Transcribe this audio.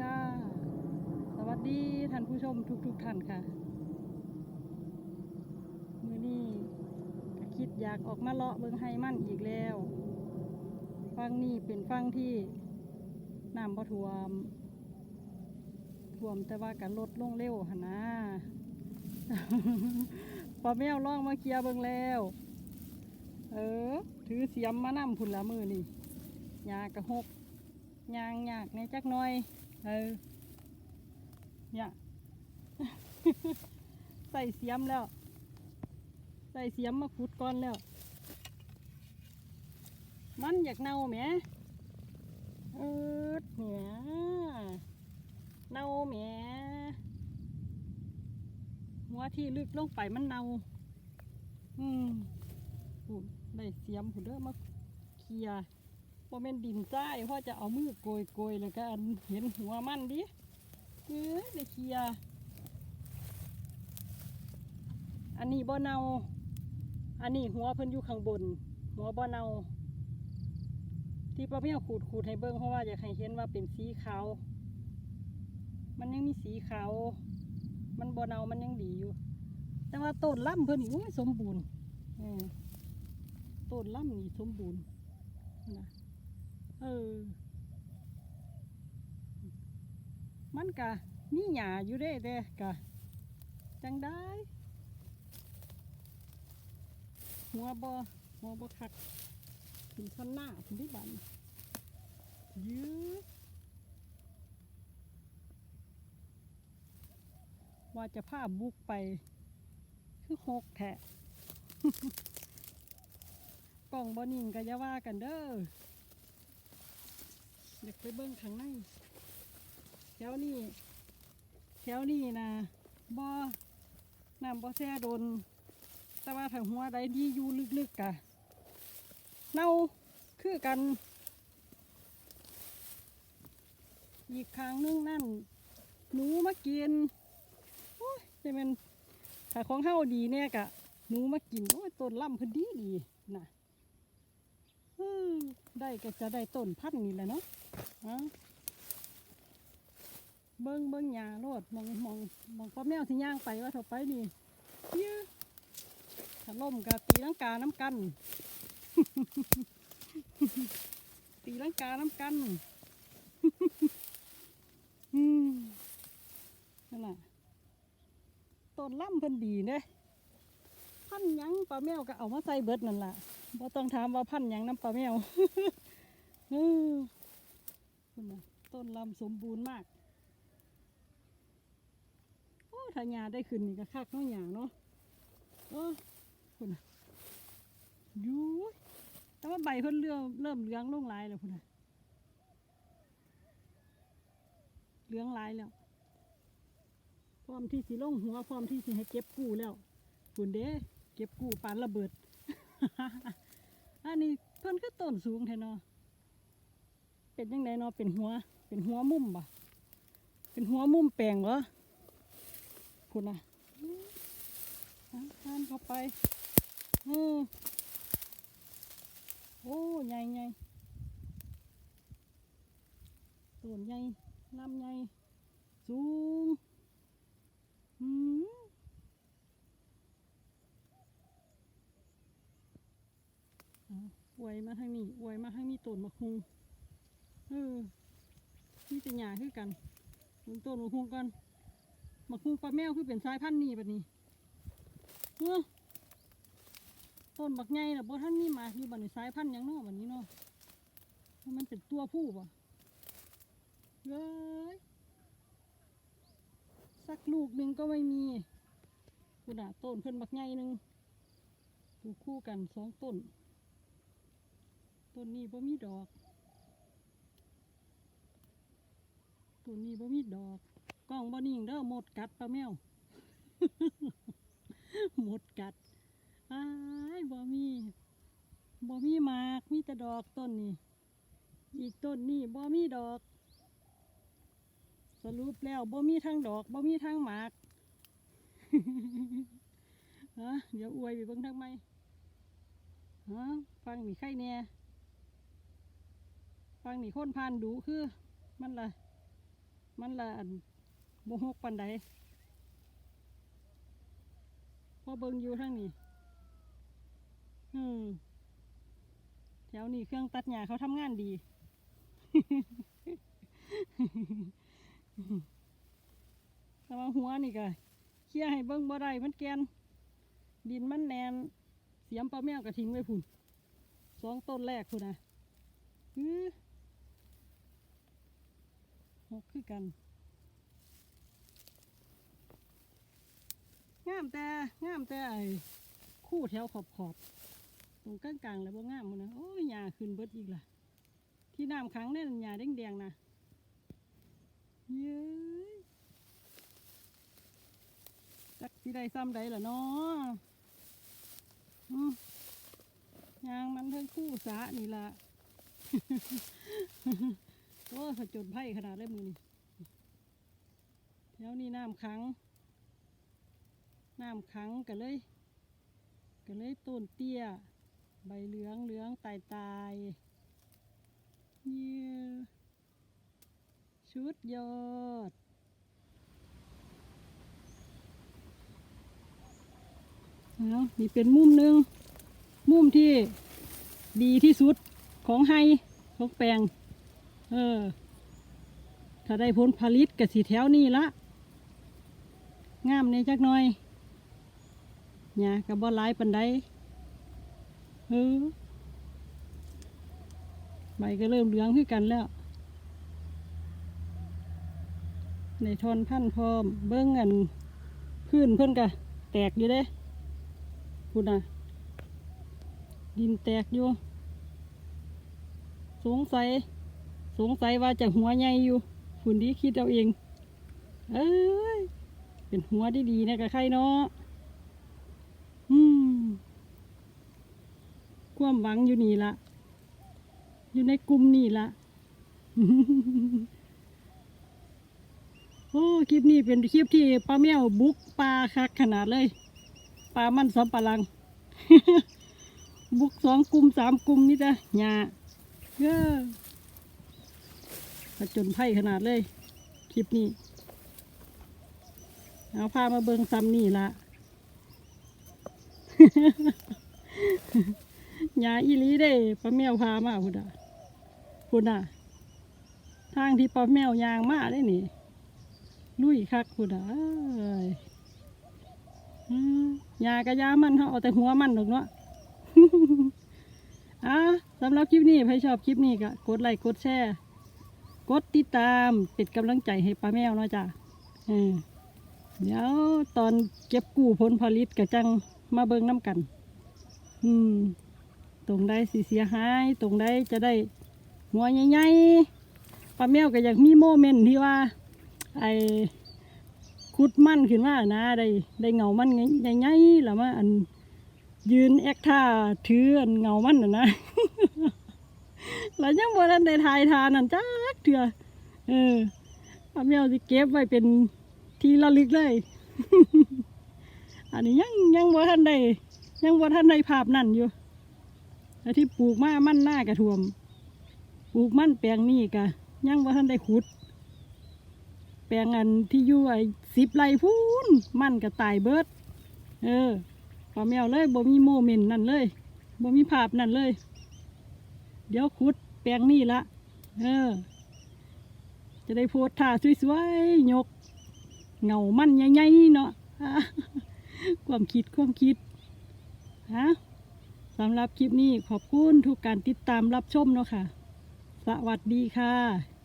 ค่ะ สวัสดีท่านผู้ชมทุกๆท่านค่ะ มือนี้ก็คิดอยากออกมาเลาะเบิงไฮมันอีกแล้ว ฟังนี่เป็นฟังที่น้ำบ่ท่วมท่วมแต่ว่ากันลดลงเร็วหนะพอแมวล่องมาเคลียเบิงแล้ว เออ ถือเสียมมานำพุ่นละมือนี่ยากระหกยางยากในจักน่อย เออ เนี่ย ใส่เสียมแล้ว ใส่เสียมมาขุดก่อนแล้ว มันอยากเน่าแหมเออเนี่ยเน่าแหมหัวที่ลึกลงไปมันเน่า อืมได้เสียมผุดเด้อมาเคลียร์ พอเป็นดินทรายพ่อจะเอามือโกยโกยๆแล้วก็อันเห็นหัวมันดิเออได้เคียอันนี้บ่เนา อันนี้หัวเพิ่นอยู่ข้างบน หัวบ่เนา ที่ป้าเมียขูดขูดให้เบิ่งเพราะว่าอยากให้เห็นว่าเป็นสีขาว มันยังมีสีขาว มันบ่เนามันยังดีอยู่ แต่ว่าต้นล่ำเพิ่นนี่สมบูรณ์ต้นล่ำนี่สมบูรณ์นะ เออ มันกะมีหญ้าอยู่เด้แต่กะจังได้ หัวบ่หัวบ่คักถึงชั้นหน้าถึงที่บันยื้อว่าจะพาบุกไป คือหกแทะกล่องบอนิ่งก็อย่าว่ากันเด้อ อยากไปเบิ้งข้างในแถวนี้แถวนี้นะบ่อน้ำบ่แช่โดน แต่ว่าถ้าหัวใดที่อยู่ลึกๆกะเน่าคือกัน อีกครั้งนึงนั่น หนูมากินโอ้ยจะเป็นถ้าของเฮาดีเนี่ยกะ หนูมากิน โอ้ยต้นล่ำพอดีดีนะได้ก็จะได้ต้นพันนี่แหละเนาะเบิ้งเบิ้งหญ้าโลดมองมองมองป้าแมวที่ย่างไปว่าเถาไปนี่ยื้อถล่มกับตีลังกาน้ำกัน ตีลังกาน้ำกันอืมนั่นน่ะต้นล่ำเพิ่นดีเด้พันยังปลาแมวก็เอามาใส่เบิดนั่นแหละบ่ต้องถามว่าพันยังน้ำปลาแมว เออนั่นน่ะต้นลำสมบูรณ์มาก โอ้ถ้าหญ้าได้ขึ้นนี่ก็คักเนาะหญ้าเนาะเออคุณนะยูแต่ว่าใบเพิ่นเริ่มเริ่มเหลืองลงลายแล้วคุณนะเหลืองลายแล้วพร้อมที่สิลงหัวพร้อมที่สิให้เก็บกู้แล้วคุณเด้เก็บกู้ปานระเบิด อันนี้เพิ่นคือต้นสูงแท้เนาะ เป็นยังไงเนาะเป็นหัว เป็นหัวมุมบ่เป็นหัวมุมแปลงเหรอคุณน่ะอะทานเข้าไปอืมโอ้ใหญ่ใหญ่ต้นใหญ่ลำใหญ่สูงอืมเออวยมาทางนี้อวยมาทางนี้ต้นมะฮุง เออนี่จะหยาคือกันมึงต้นมะฮุงกันมะฮุงปลาแมวคือเป็นสายพันธุ์นี้แบบนี้เออต้นบักใหญ่น่ะบ่ท่านมีหมาอยู่บันสายพันธุ์ยังเนาะบัดนี้เนาะมันเป็นตัวผู้บ่เอ้ยสักลูกหนึ่งก็ไม่มีคุณน่ะต้นเพิ่นบักใหญ่หนึ่งปลูกคู่กันสองต้น ต้นนี้บ่มีดอก ต้นนี้บ่มีดอกกล้องบ่นิ่งเด้อหมดกัดปลาแมวหมดกัดอ้ายบ่มีบ่มีหมากมีแต่ดอกต้นนี่อีกต้นนี่บ่มีดอก สรุปแล้วบ่มีทั้งดอกบ่มีทั้งหมากฮะเดี๋ยวอวยไปเบิ่งทางไหมฮะฟังนี่ไข่แน่ฟังนี่คนพานดูคือ มันล่ะ มันละอันโมหกปันใดพอเบิงอยู่ทั้งนี้อืมแถวนี้เครื่องตัดหญ้าเขาทำงานดี แต่ว่าหัวนี่ก็เคลียให้เบิ้งบ่ได้มันแกน ดินมันแนน เสียมปลาแมวก็ทิ้งไว้พุ่นสองต้นแรกพุ่นนะอือ กคือกันงามแต่งามแต่ไอ้คู่แถวขอบขอบๆตรงกลางกลางๆแล้วบ่งามมันนะโอ้ยหญ้าขึ้นเบิดอีกล่ะ ที่น้ำขังเนี่ยหญ้าแดงๆนะเย้ยจักสิไดซ้ำใดล่ะเนาะอืมยางมันเทั้งคู่สานี่ล่ะ โอ้ผจญภัยขนาดเลยมือนี่แถวนี้น้ำขัง น้ำขังกันเลยกันเลยต้นเตี้ย ใบเหลืองเหลืองตายตายเยี่ยชุดยอดเอานี่เป็นมุมหนึ่งมุมที่ดีที่สุดของไฮของแปลง เออ ถ้าได้ผลผลิตกับสีแถวนี้ละงามในจักหน่อยเนี่ยกับบอลายปันไดเออใบก็เริ่มเหลืองขึ้นกันแล้ว ในทอนพันธุ์พร้อม เบิ้งอันพื้นเพิ่อนกะแตกอยู่เด้พูดนะดินแตกอยู่ สงสัย สงสัยว่าจะหัวใหญ่อยู่ฝุ่นดีคิดเอาเองเอ้ยเป็นหัวที่ดีนะกับใครเนาะอืมความหวังอยู่นี่ละอยู่ในกลุ่มนี่ละโอ้คลิปนี้เป็นคลิปที่ป้าแมวบุกปลาคักขนาดเลยปลามันสำปะหลัง บุกสองกลุ่มสามกลุ่มนี่จ้ะหญ้าเย้อ ผจญภัยขนาดเลย คลิปนี้ เอาพามาเบิงซ้ำนี่ละยาอีลีได้ป้าแมวพามาพุ่นอะพุ่นอะ ทางที่ป้าแมวยางมาได้นี่ ลุยคักพุ่นอะยอืมยากระยามันเขาเอาแต่หัวมันหรอกเนาะอะสำหรับคลิปนี้ใครชอบคลิปนี้ก็กดไลค์กดแชร์ กดติดตามเป็นกำลังใจให้ป้าแมวเนาะจ้ะเดี๋ยวตอนเก็บกู้ผลผลิตกะจังมาเบิ่งน้ำกัน อืม ตรงใดสิเสียหาย ตรงใดจะได้หัวใหญ่ๆป้าแมวก็อยากมีโมเมนต์ที่ว่า ไอ้ขุดมั่นขึ้นมานะ ได้ได้เงามันใหญ่ๆแล้วมาอันยืนแอคท่าถืออันเงามันน่ะนะ แล้วยังบ่ทันได้ทายทานนั่นจักเถื่อเออป้าแมวสิเก็บไว้เป็นที่ระลึกเลย อันนี้ยังยังว่ท่านใดยังว่ท่านใดภาพนั่นอยู่แต่ที่ปลูกมามั่นหน้ากระท่วม ปลูกมั่นแปลงนี่กะยังว่ท่านได้ขุด แปลงอันที่อยู่ไอ้สิบไร่พูนมั่นก็ตายเบิด เออพอแมวเลยบ่มีโมเมนต์นั่นเลยบ่มีภาพนั่นเลย เดี๋ยวขุดแปลงนี่ละเออ จะได้โพสท่าสวยๆยกเงามันใหญ่ๆเนาะความคิดความคิดฮะสำหรับคลิปนี้ขอบคุณทุกการติดตามรับชมเนาะค่ะ สวัสดีค่ะ